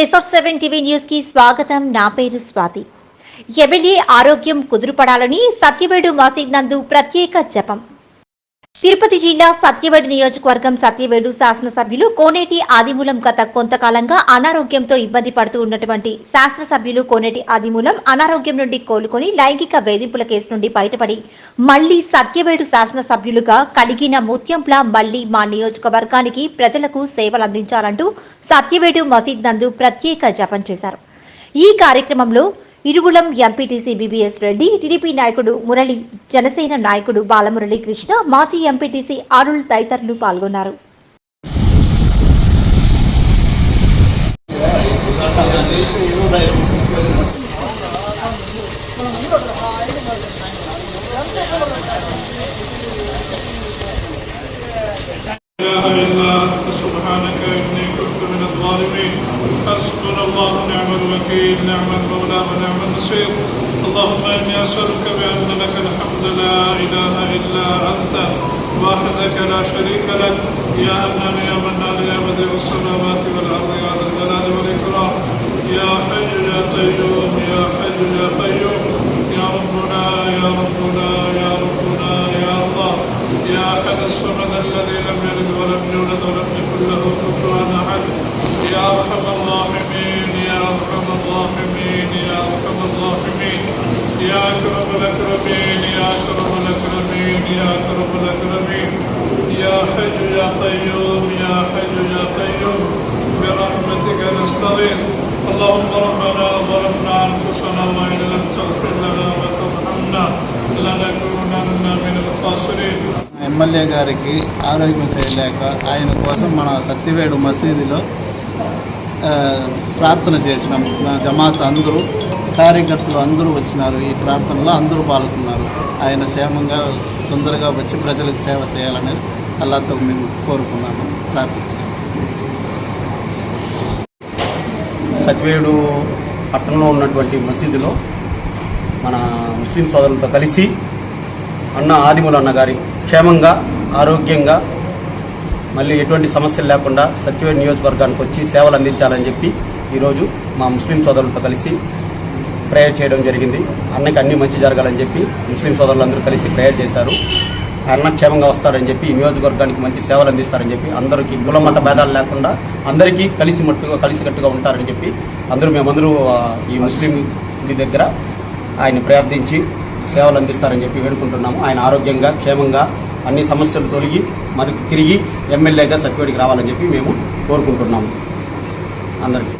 SR seven TV న్యూస్కి స్వాగతం. నా పేరు స్వాతి. ఎమ్మెల్యే ఆరోగ్యం కుదురుపడాలని సత్యవేడు మసీద్ నందు ప్రత్యేక జపం. తిరుపతి జిల్లా సత్యవేడు నియోజకవర్గం సత్యవేడు శాసనసభ్యులు కోనేటి ఆదిమూలం గత కొంతకాలంగా అనారోగ్యంతో ఇబ్బంది పడుతూ ఉన్నటువంటి శాసనసభ్యులు కోనేటి ఆదిమూలం అనారోగ్యం నుండి కోలుకొని లైంగిక వేధింపుల కేసు నుండి బయటపడి మళ్ళీ సత్యవేడు శాసనసభ్యులుగా కడిగిన ముత్యంలా మళ్ళీ మా నియోజకవర్గానికి ప్రజలకు సేవలు అందించాలంటూ సత్యవేడు మసీద్ నందు ప్రత్యేక జపం చేశారు. ఈ కార్యక్రమంలో Irugulam MPTC BBS Reddy TDP నాయకుడు మురళి జనసేన నాయకుడు బాలమురళి కృష్ణ మాజీ ఎంపీటీసీ అరుణ్ తదితరులు పాల్గొన్నారు إله إلا أنت سبحانك إني كنت من الظالمين حسبنا الله ونعم الوكيل نعم المولى ونعم النصير. اللهم إني أسألك بأن لك الحمد لا إله إلا أنت وحدك لا شريك لك. يا أنان يا منان يا بديع السماوات والأرض يا ذا الجلال والإكرام. يا حي يا قيوم يا حي يا قيوم. يا ربنا يا ربنا يا ربنا يا الله. يا أحد الصمد الذي لم يلد ولم يولد ولم يكن له كفوا أحد. يا أرحم الراحمين. يا أرحم الراحمين يا أرحم الراحمين يا أكرم الأكرمين يا أكرم الأكرمين يا أكرم الأكرمين يا حي يا قيوم يا حي يا قيوم برحمتك نستغيث اللهم ربنا ظلمنا أنفسنا وإن لم تغفر لنا وترحمنا لنكونن من الخاسرين ఎమ్మెల్యే గారికి ఆరోగ్యం చేయలేక ఆయన కోసం మన సత్యవేడు మసీదులో ఆ, ప్రార్థన చేసినాం. జమాత్ అందరూ కార్యకర్తలు అందరూ వచ్చినారు. ఈ ప్రార్థనలో అందరూ పాల్గొన్నారు. ఆయన క్షేమంగా తొందరగా వచ్చి ప్రజలకు సేవ చేయాలని అల్లాతో మేము కోరుకున్నాము ప్రార్థించాము సత్యవేడు పట్టణంలో ఉన్నటువంటి మసీదులో మన ముస్లిం సోదరులతో కలిసి అన్న ఆదిముల అన్న గారి క్షేమంగా ఆరోగ్యంగా మళ్ళీ ఎటువంటి సమస్యలు లేకుండా సత్యవేడు నియోజకవర్గానికి వచ్చి సేవలు అందించాలని చెప్పి ఈరోజు మా ముస్లిం సోదరులతో కలిసి ప్రేయర్ చేయడం జరిగింది. అన్నకి అన్ని మంచి జరగాలని చెప్పి ముస్లిం సోదరులందరూ కలిసి ప్రేయర్ చేశారు. అన్న క్షేమంగా వస్తారని చెప్పి నియోజకవర్గానికి మంచి సేవలు అందిస్తారని చెప్పి అందరికీ కుల మత భేదాలు లేకుండా అందరికీ కలిసి మట్టుగా కలిసికట్టుగా ఉంటారని చెప్పి అందరూ మేమందరూ ఈ ముస్లిం దగ్గర ఆయన ప్రార్థించి సేవలు అందిస్తారని చెప్పి వేడుకుంటున్నాము. ఆయన ఆరోగ్యంగా క్షేమంగా అన్ని సమస్యలు తొలగి మనకు తిరిగి ఎమ్మెల్యేగా సర్టిఫికేట్కి రావాలని చెప్పి మేము కోరుకుంటున్నాము. అందరికీ.